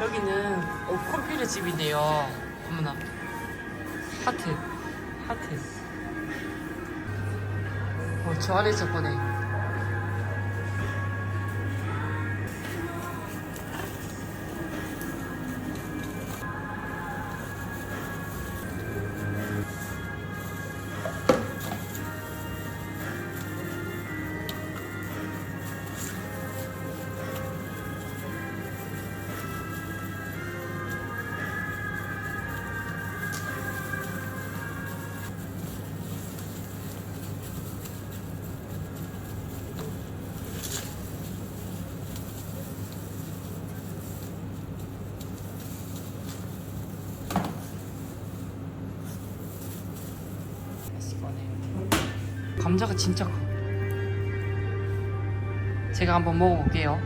여기는 어, 컴퓨터 집이네요. 어머나. 하트. 하트. 어, 저 아래 저거네. 감자가 진짜 커. 제가 한번 먹어볼게요.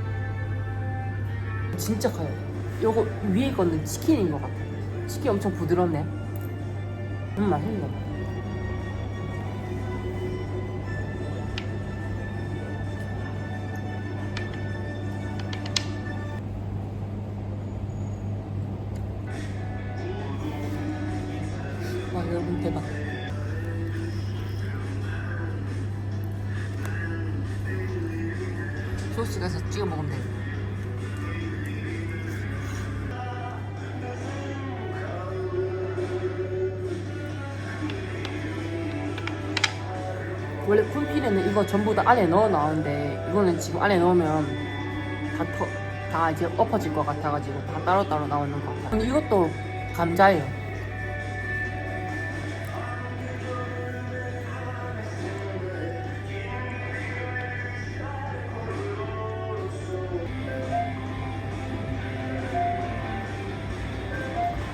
진짜 커요. 요거 위에 거는 치킨인 것 같아요. 치킨 엄청 부드럽네. 음, 맛있네. 원래 콘피레는 이거 전부 다 안에 넣어 나오는데 이거는 지금 안에 넣으면 다, 터, 다 이제 엎어질 것 같아가지고 다 따로따로 나오는 것 같아요. 근데 이것도 감자예요.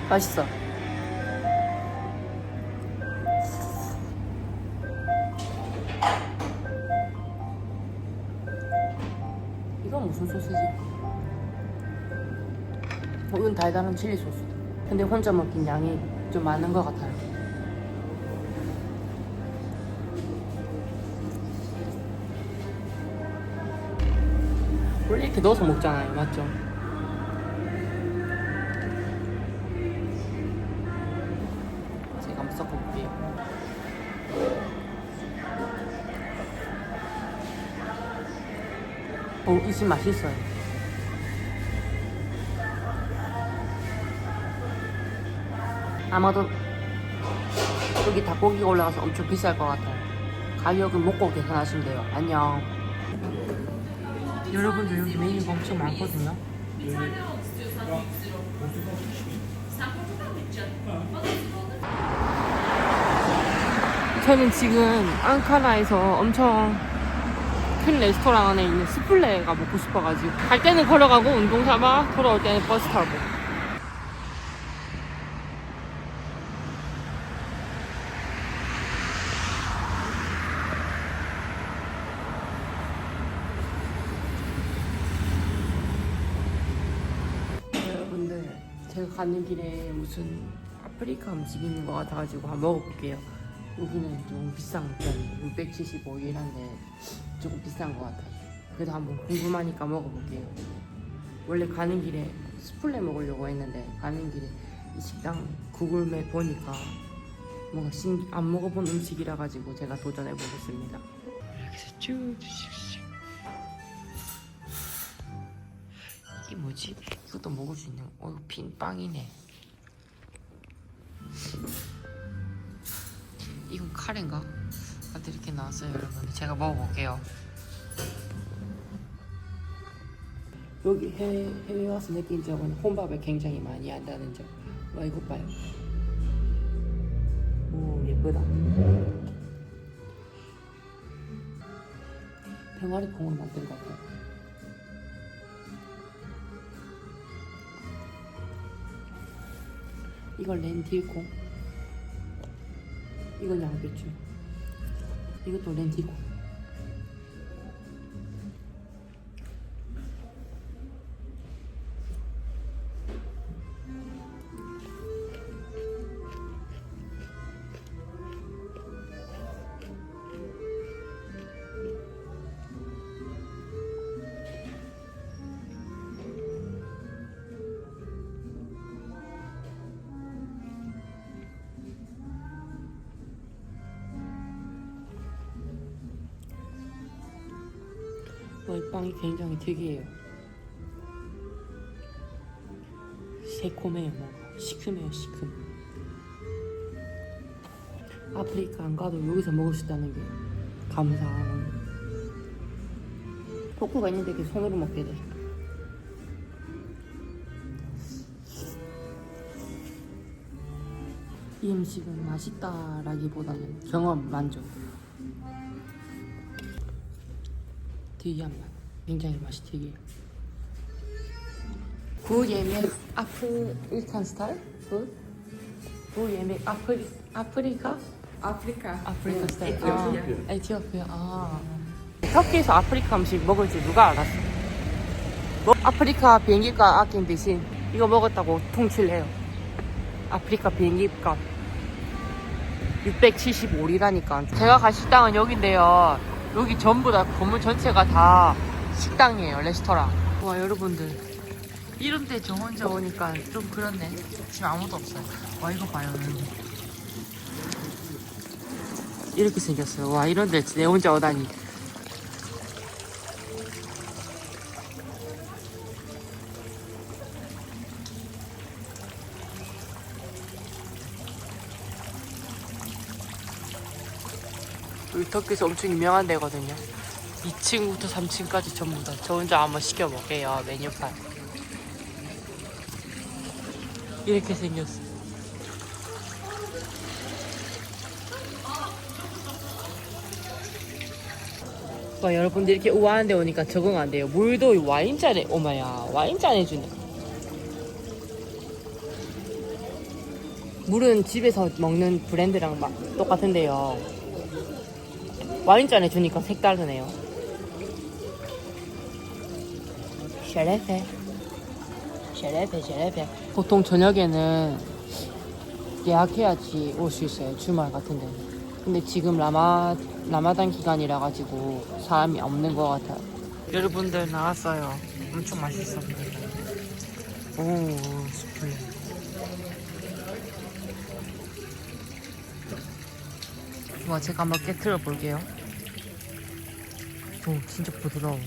맛있어. 달달한 칠리 소스. 근데 혼자 먹긴 양이 좀 많은 것 같아요. 원래 이렇게 넣어서 먹잖아요, 맞죠? 제가 한번 섞어볼게요. 오, 이집 맛있어요. 아마도 여기 닭고기가 올라가서 엄청 비쌀 것 같아요. 가격은 먹고 계산하시면 돼요. 안녕. 여러분들 여기 메뉴가 엄청 많거든요. 저는 지금 앙카라에서 엄청 큰 레스토랑 안에 있는 스플레가 먹고 싶어가지고 갈 때는 걸어가고 운동 삼아 돌아올 때는 버스 타고 여러분들 제 가 가는 길에 무슨 아프리카 음식이 있는 것 같아가지고 한번 먹어볼게요. 여기는 좀 비싼 편 675일한데 조금 비싼 것 같아요. 그래도 한번 궁금하니까 먹어볼게요. 원래 가는 길에 스플레 먹으려고 했는데 가는 길에 이 식당 구글맵 보니까 뭔가 신, 안 먹어본 음식이라 가지고 제가 도전해 보겠습니다. 여기서 쭉쭉쭉 이게 뭐지? 이것도 먹을 수 있는 어 빈 빵이네 이건 카레인가? 다들 이렇게 나왔어요 여러분 제가 먹어볼게요 여기 해외, 해외 와서 느낀 점은 혼밥을 굉장히 많이 한다는 점. 와 이거 봐요. 오 예쁘다. 병아리 콩을 만든 것 같아. 이건 렌틸콩. 이건 양배추. 이것도 렌틸콩. 빵이 굉장히 특이해요. 새콤해요, 뭔가. 시큼해요, 시큼. 아프리카 안 가도 여기서 먹을 수 있다는 게 감사한. 포크가 있는데 이렇게 손으로 먹게 돼. 이 음식은 맛있다라기보다는 경험 만족. 특이한 맛. 굉장히 맛이 특이해요. 구예맥 아프리칸 스타일? 굿? 구 예맥 아프리, 아프리카? 아프리카. 아프리카 스타일. 에티오피아. 아, 에티오피아. 아. 터키에서 아프리카 음식 먹을지 누가 알았어? 뭐, 아프리카 비행기값 아낀 대신 이거 먹었다고 통칠해요. 아프리카 비행기값 675리라니까. 제가 갈 식당은 여긴데요. 여기 전부 다 건물 전체가 다 식당이에요. 레스토랑. 와 여러분들 이런 때저 혼자 오니까 좀 그렇네. 지금 아무도 없어요. 와 이거 봐요 여러분. 이렇게 생겼어요. 와 이런데 내 혼자 오다니. 여기 터키에서 엄청 유명한 데거든요. 2층부터 3층까지 전부 다. 저 혼자 한번 시켜 먹게요 메뉴판. 이렇게 생겼어. 와 여러분들 이렇게 우아한 데 오니까 적응 안 돼요. 물도 와인잔에 오마야 와인잔에 주네. 물은 집에서 먹는 브랜드랑 막 똑같은데요. 와인잔에 주니까 색다르네요. 쉐레페. 쉐레페, 쉐레페. 보통 저녁에는 예약해야지 올 수 있어요. 주말 같은 데는. 근데 지금 라마, 라마단 기간이라 가지고 사람이 없는 것 같아요. 여러분들 나왔어요. 엄청 맛있습니다. 오, 스프레. 와, 제가 한번 깨트려 볼게요. 오, 진짜 부드러워.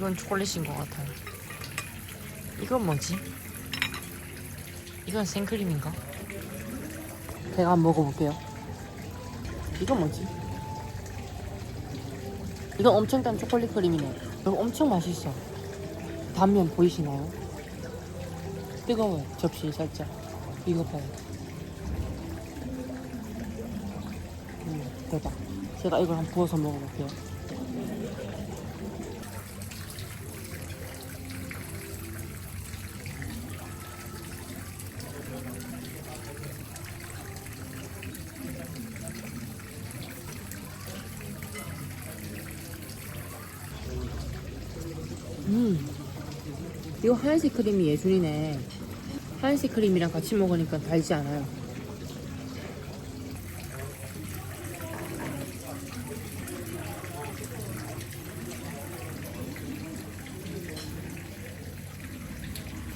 이건 초콜릿인 것 같아요. 이건 뭐지? 이건 생크림인가? 제가 한번 먹어볼게요. 이건 뭐지? 이건 엄청 단 초콜릿 크림이네. 이거 엄청 맛있어. 단면 보이시나요? 뜨거워요. 접시 살짝. 이거 봐요. 음, 대박. 제가 이걸 한번 부어서 먹어볼게요. 음. 이거 하얀색 크림이 예술이네. 하얀색 크림이랑 같이 먹으니까 달지 않아요.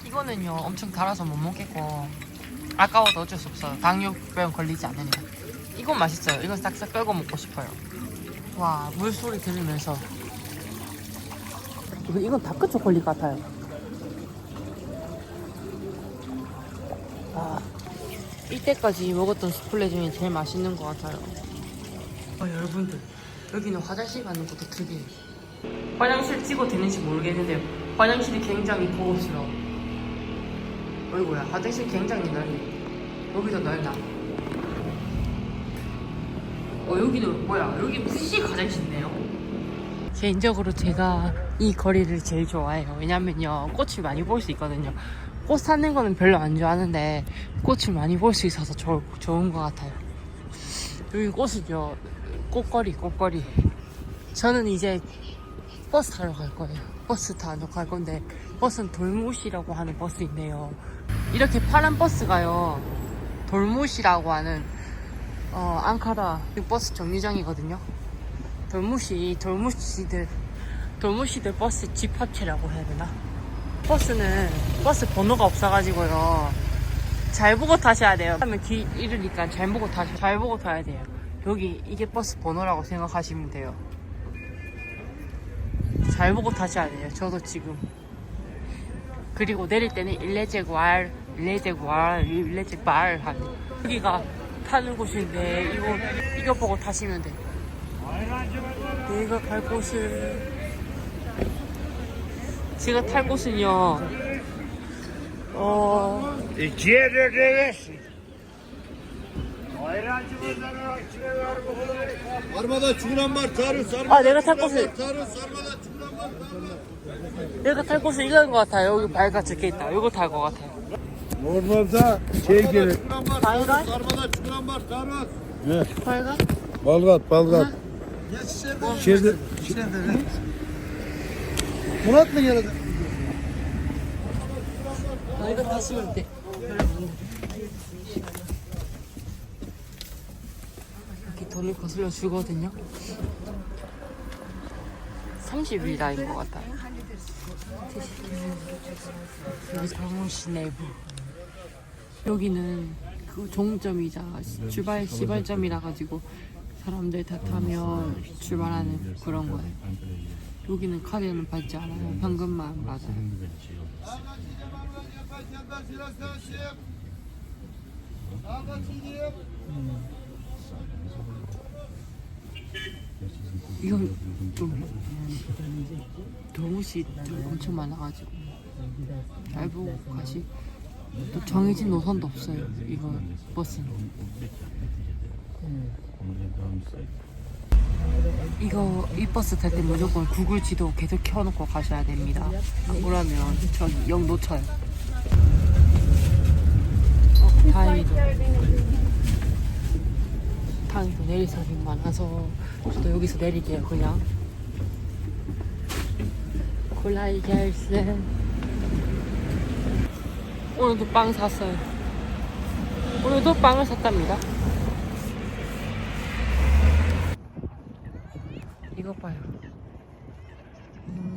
이거는요 엄청 달아서 못 먹겠고 아까워도 어쩔 수 없어요 당뇨병 걸리지 않으면 이건 맛있어요 이건 싹싹 끌고 먹고 싶어요 와 물소리 들으면서 이건 다크 초콜릿 같아요. 이때까지 먹었던 스플레 중에 제일 맛있는 것 같아요. 아, 여러분들, 여기는 화장실 가는 것도 특이해요. 화장실 찍어도 되는지 모르겠는데, 화장실이 굉장히 고급스러워. 어이구야, 화장실 굉장히 넓네. 여기도 넓나? 어, 여기는 뭐야? 여기 무식 화장실이네요. 개인적으로 제가 이 거리를 제일 좋아해요. 왜냐면요, 꽃을 많이 볼 수 있거든요. 꽃 사는 거는 별로 안 좋아하는데, 꽃을 많이 볼 수 있어서 좋, 좋은 것 같아요. 여기 꽃이죠. 꽃거리, 꽃거리. 저는 이제 버스 타러 갈 거예요. 버스 타러 갈 건데, 버스는 돌무시라고 하는 버스인데요. 이렇게 파란 버스가요, 돌무시라고 하는, 어, 앙카라 버스 정류장이거든요. 돌무시 돌무시들 돌무시들 버스 집합체라고 해야 되나? 버스는 버스 번호가 없어가지고요. 잘 보고 타셔야 돼요. 하면 길 잃으니까 잘 보고 타, 잘 보고 타야 돼요. 여기 이게 버스 번호라고 생각하시면 돼요. 잘 보고 타셔야 돼요. 저도 지금. 그리고 내릴 때는 일레제괄, 일레제괄, 일레제발 하는 여기가 타는 곳인데 이거 이거 보고 타시면 돼. 내가 갈 곳은 제가 탈 곳은요. 어. Armada çukuran var, tarı, sarmada 아, 내가 탈 곳은 sarmada var. 내가 탈 곳은 이건 것 같아요. 여기 발가 적혀 있다. 이거 탈 것 같아요. Normalde şey gelir. Çukuran var, Bayrak. tarı, sarmada çukuran var, tarı. 발가? Balgat, Balgat. Şeyde, Murat mı geldi? 아, 이거 타시면 돼. 이렇게 돈을 거슬러 주거든요. 30일다인 것 같아요. 여기 강원시 내부. 여기는 그 종점이자 출발 시발점이라 가지고 사람들 다 타면 출발하는 그런 거예요. 여기는 카드는 받지 않아요. 현금만 받아요. 이건 좀 도무시 좀 엄청 많아가지고. 잘 보고 가시. 또 정해진 노선도 없어요 이거 버스는 이거 이 버스 탈 때 무조건 구글 지도 계속 켜놓고 가셔야 됩니다. 안 그러면 저기 영 놓쳐요. 어, 다행히도 다행히도 내릴 사람이 많아서 저도 여기서 내릴게요 그냥. 콜라이 결승 오늘도 빵 샀어요. 오늘도 빵을 샀답니다 이거 봐요. 음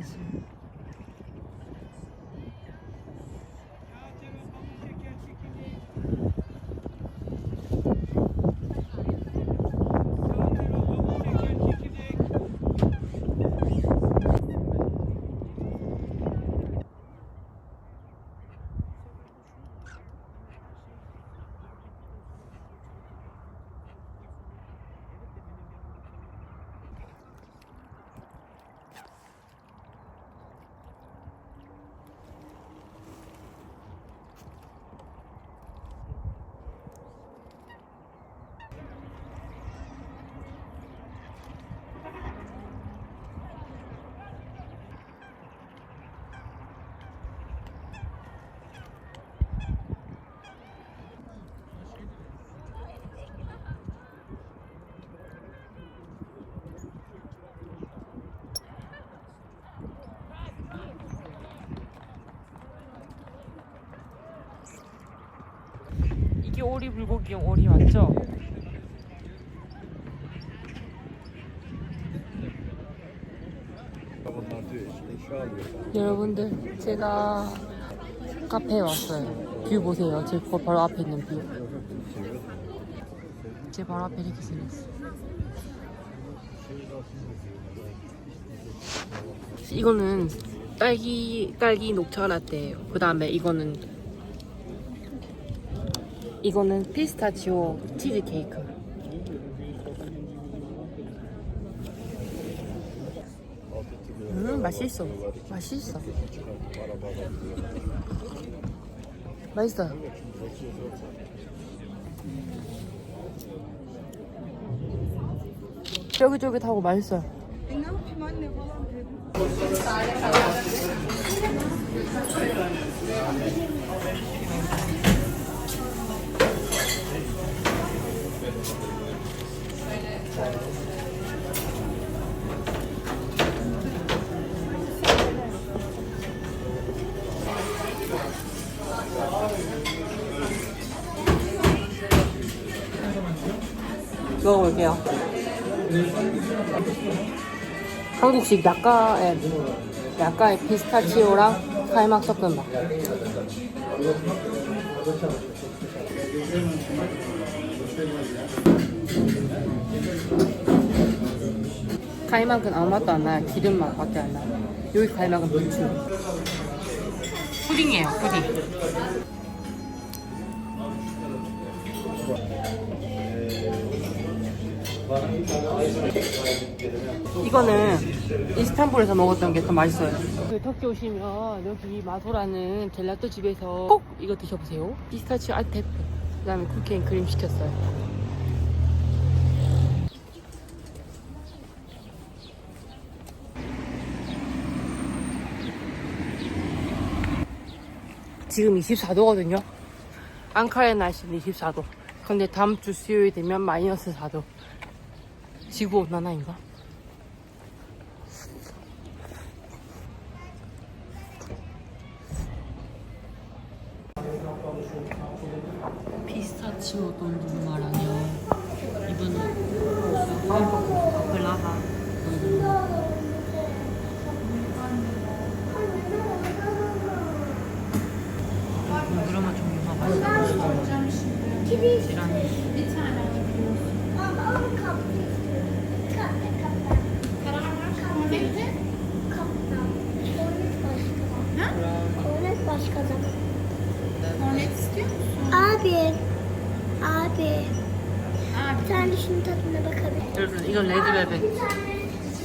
식. 이게 오리 불고기용 오리 맞죠? 여러분들 제가 카페에 왔어요. 뷰 보세요. 제거 바로 앞에 있는 뷰. 제 바로 앞에 이렇게 생겼어. 이거는 딸기 딸기 녹차 라떼예요. 그 다음에 이거는 이거는 피스타치오 치즈 케이크. 음 맛있어. 맛있어. 맛있어요. 쫄깃쫄깃하고 맛있어요. 먹어볼게요. 한국식 약간의 약간의 피스타치오랑 칼막 섞음밥. 갈막은 아무 맛도 안 나요. 기름 맛밖에 안 나요. 여기 갈막은 부추. 푸딩이에요, 푸딩. 이거는 이스탄불에서 먹었던 게 더 맛있어요. 그 터키 오시면 여기 마소라는 젤라또 집에서 꼭 이거 드셔보세요. 피스타치오 아테프. 그 다음에 쿠키 앤 크림 시켰어요. 지금 24도거든요. 앙카라의 날씨는 24도. 근데 다음 주 수요일 되면 마이너스 4도. 지구 온난화인가? 피스타치오 돈두 이건 레드벨벳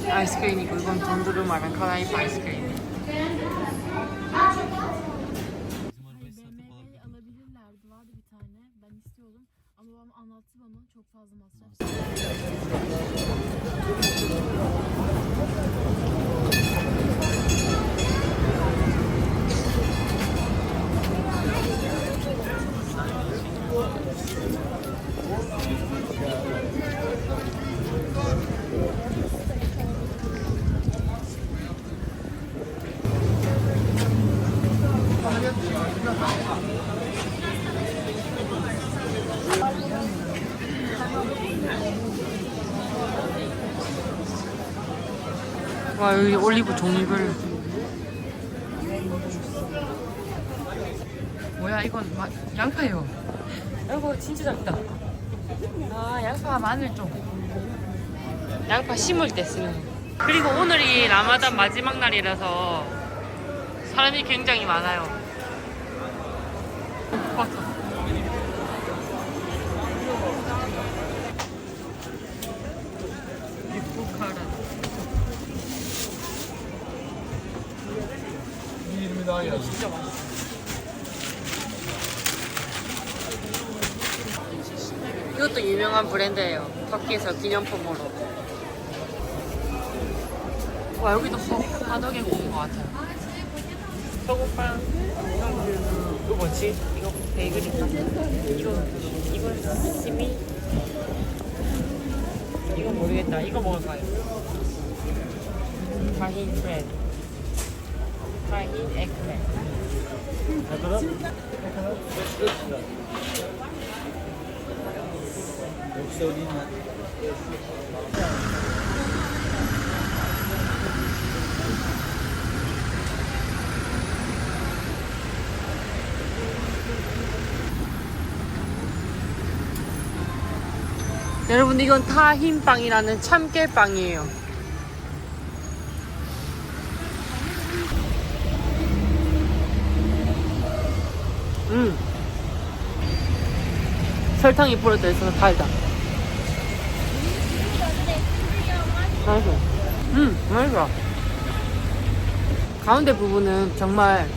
아이스크림이고 이건 돈두루마랑 카라이프 아이스크림. BMW'yi alabilirlerdi. Vardı bir tane. Ben istiyordum. Ama babam anlattı bana. Çok fazla masraf. 와 여기 올리브 종류별로. 뭐야 이건 마, 양파예요. 이거 진짜 작다. 아 양파 마늘 좀. 양파 심을 때 쓰는. 그리고 오늘이 라마단 마지막 날이라서 사람이 굉장히 많아요. 리 20 daha geldi. 진짜 맛있어. 이것도 유명한 브랜드예요. 터키에서 기념품으로. 와 여기도 소- 화덕에 구운 것 같아요. 소금빵. 이거 뭐지? 이거 베이글인가? 이거 이거 시미. 이거 모르겠다. 이거 먹을까요? 타힌 브레드. 여러분 이건 타힌빵이라는 참깨빵이에요. 음. 설탕이 뿌려져 있어서 달다. 맛있어. 음, 맛있어. 가운데 부분은 정말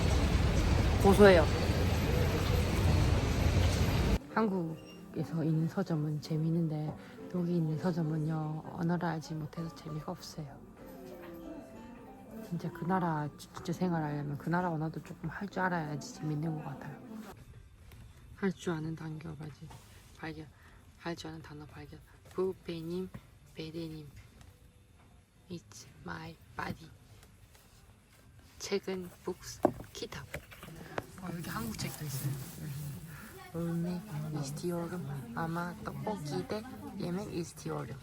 고소해요. 한국에서 있는 서점은 재미있는데 여기 있는 서점은요 언어를 알지 못해서 재미가 없어요. 진짜 그 나라 진짜 생활하려면 그 나라 언어도 조금 할 줄 알아야지 재밌는 것 같아요. 할 줄 아는 발견, 발견, 할 줄 아는 단어 발견. 부배님, 베데님, It's my body. 책은 books, 기타. 어, 여기 한국 책도 있어요. 울메 이스티오름 아마 떡볶이 대 예멘 이스티오름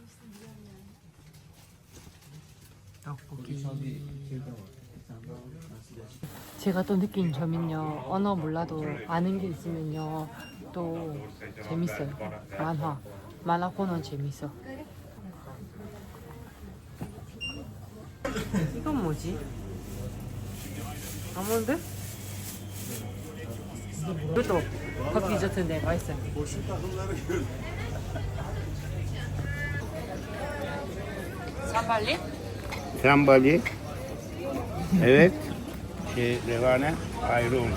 떡볶이 제가 또 느낀 점은요 언어 몰라도 아는 게 있으면요 또 재밌어요 만화 만화 코너 재밌어 이건 뭐지? 아몬드? 이것도 커피 디저트인데 맛있어요 revane. Ayrım.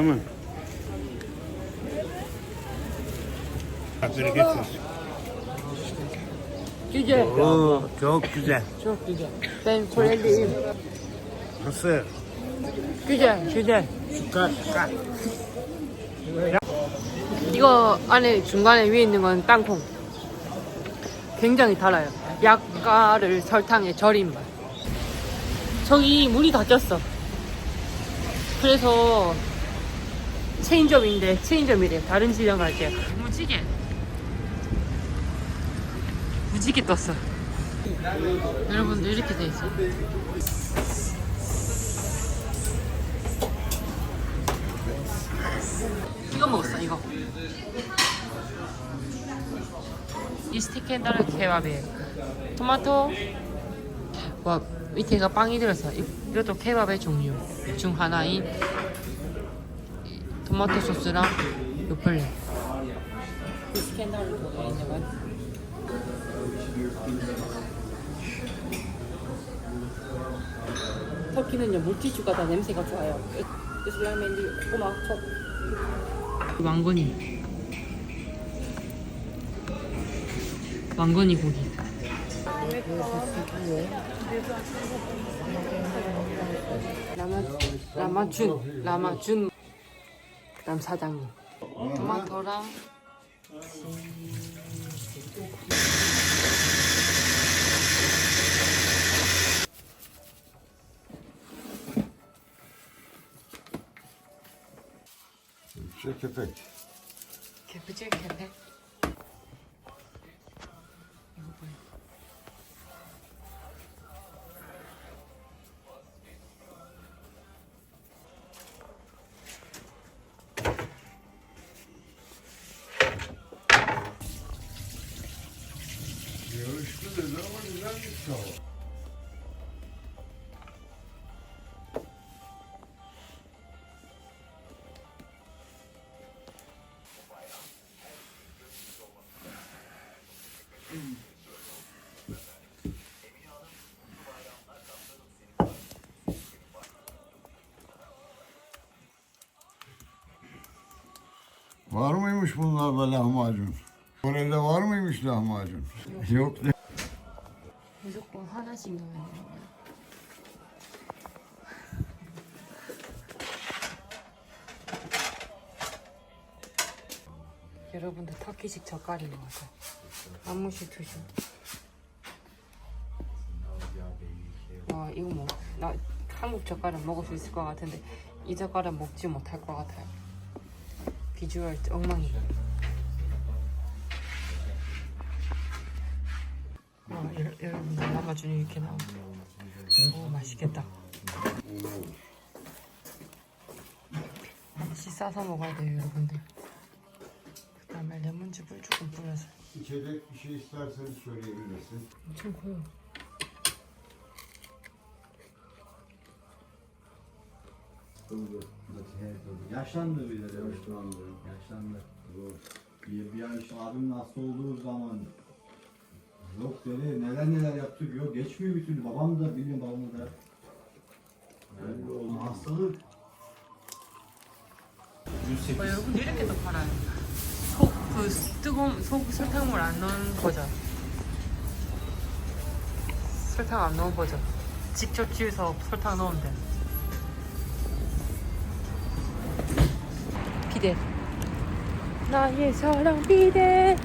Mi? Bereketsiz. Güzel. Oo, çok güzel. Çok güzel. Ben Koreliyim. Nasıl? güzel, güzel. Süper, süper. 이거 안에 중간에 위에 있는 건 땅콩. 굉장히 달아요. 약과를 설탕에 절인 맛. 저기 물이 다 꼈어. 그래서 체인점인데 체인점이래. 다른 지점 갈게요. 무지개. 무지개 떴어. 여러분들 이렇게 돼 있어. 이거 먹었어 이거. 이 스티켄다르 케밥이에요. 토마토. 와 밑에가 빵이 들어서 이- 이것도 케밥의 종류 중 하나인 이 토마토 소스랑 요플레. 있는 건. 터키는요 물티슈가 다 냄새가 좋아요. 꼬막 첫. 왕건이. 왕건이 고기. 라마 라마준 라마준 그다음 사장님. 토마토랑 Şey köpek. 개프질 개패 Var mıymış bunlarda lahmacun? Kore'de var mıymış lahmacun? Yok de. 무조건 하나씩 넣어야 돼요 여러분들 터키식 젓갈인 것 같아요 안무시 투슈 와 이거 뭐 나 한국 젓갈은 먹을 수 있을 것 같은데 이 젓갈은 먹지 못할 것 같아요 비주얼 엉망이다 와 여, 여러분들 남아준이 이렇게 나오네. 오 맛있겠다. 하나씩 싸서 먹어야 돼요 여러분들. 그 다음에 레몬즙을 조금 뿌려서. İçecek bir şey isterseniz söyleyebilirsin. 엄청 커요 Yaşlandı bir de yaşlandı. Yaşlandı. Bir, bir an işte abimin hasta olduğu zaman yok dedi neler neler yaptık yok geçmiyor bir türlü babam da biliyorum babamı da yani onun hastalık 어, 여러분 이렇게 도 팔아요 속 그 뜨거운 속 설탕물 안 넣은 버전 설탕 안 넣은 버전 직접 집에서 설탕 넣으면 돼 비대. 나의 사랑 비대